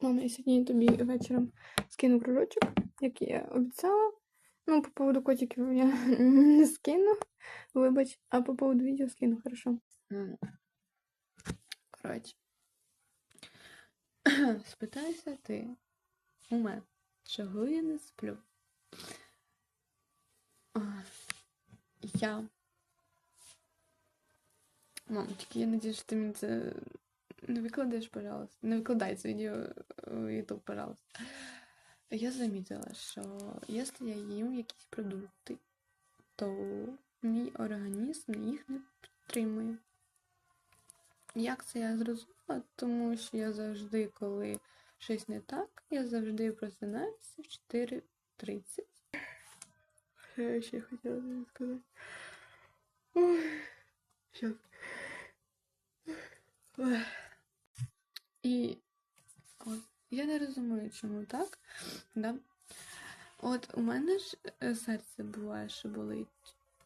Мама, я сьогодні тобі вечором скину кружочок, який я обіцяла. Ну, по поводу котиків я не скину, вибач, а по поводу відео скину, хорошо. Коротше. Спитайся ти у мене, чого я не сплю. Я. Мам, тільки я надіюсь, що ти мені це не викладаєш, пожалуйста. Не викладай це відео в YouTube, пожалуйста. Я замітила, що якщо я їм якісь продукти, то мій організм їх не підтримує. Як це я зрозуміла? Тому що я завжди, коли щось не так, я завжди просинаюся в 4.30. Що я ще хотіла тобі сказати? Ой, щас. Ой. І от, я не розумію, чому так. Да? От у мене ж е, серце буває, що болить.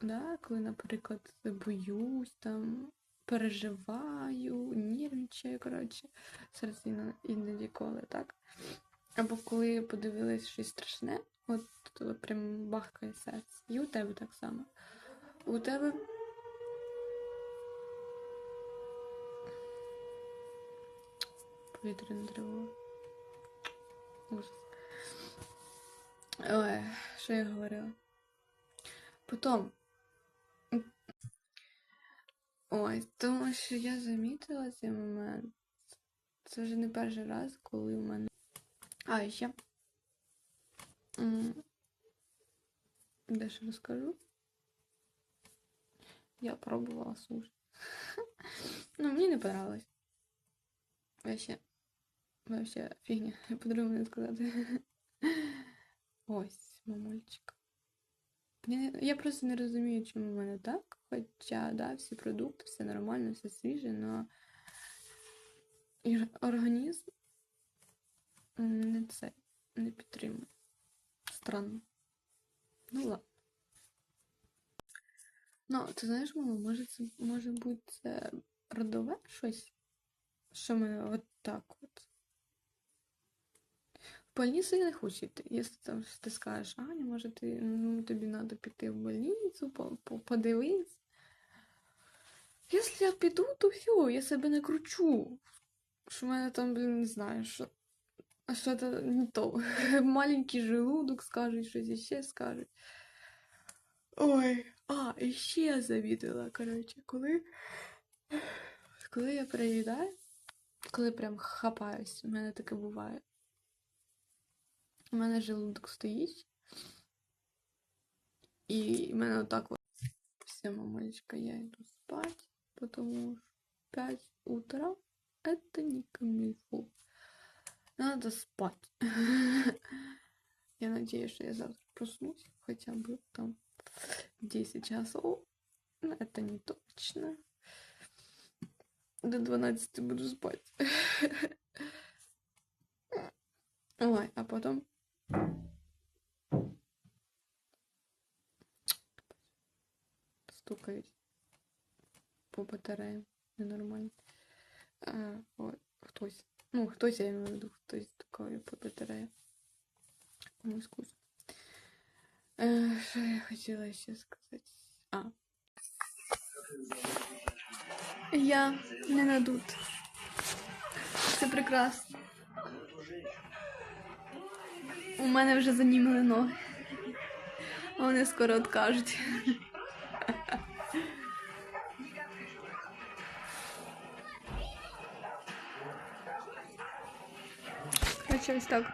Да? Коли, наприклад, боюсь там переживаю, нервничаю, коротше, серце іно- іноді коли, так? Або коли подивилась щось страшне, от прям бахкає серце. І у тебе так само. У тебе. Повітряна тривога. Ой, що я говорила? Потім, Ой, тому що я замітила цей момент. Це вже не перший раз, коли у мене. А, ще. Дещо розкажу. Я пробувала суші. Ну, мені не понравилось. Вообще. Вообще фігня. По-другому не сказати. Ось, мамульчик. Я, просто не розумію, чому в мене так. Хоча, да, всі продукти, все нормально, все свіже, але організм не це не підтримує. Странно. Ну ладно. Ну, ти знаєш, мама, може це може бути це родове щось? Що мене от. В больницу я не хочу йти. Якщо там ти скажеш, Аня, може ти, ну, тобі треба піти в больницю, по- по- подивись. Якщо я піду, то все, я себе не кручу. Що в мене там, блін, не знаю, що. Що то не то. Маленький желудок скажуть, щось іще скажуть. Ой, а, і ще я завідала, коротше, коли. Коли я переїдаю, коли прям хапаюсь, у мене таке буває. У мене желудок стоїть. І в мене отак от. Все, мамулечка, я йду спать, потому что 5 утра это не камильфо. Надо спать. Я надеюсь, что я завтра проснусь хотя бы там в 10 часов. Но это не точно. До 12 буду спать. Ой, а потом стукають по батареям. Ненормально. А, от, хтось. Ну, хтось, я маю виду, хтось стукає по батареям. Комусь вкусно. Е, що я хотіла ще сказати? А. Я не надут. Це прекрасно. У мене вже занімили ноги. Вони скоро откажуть. Короче, ось так.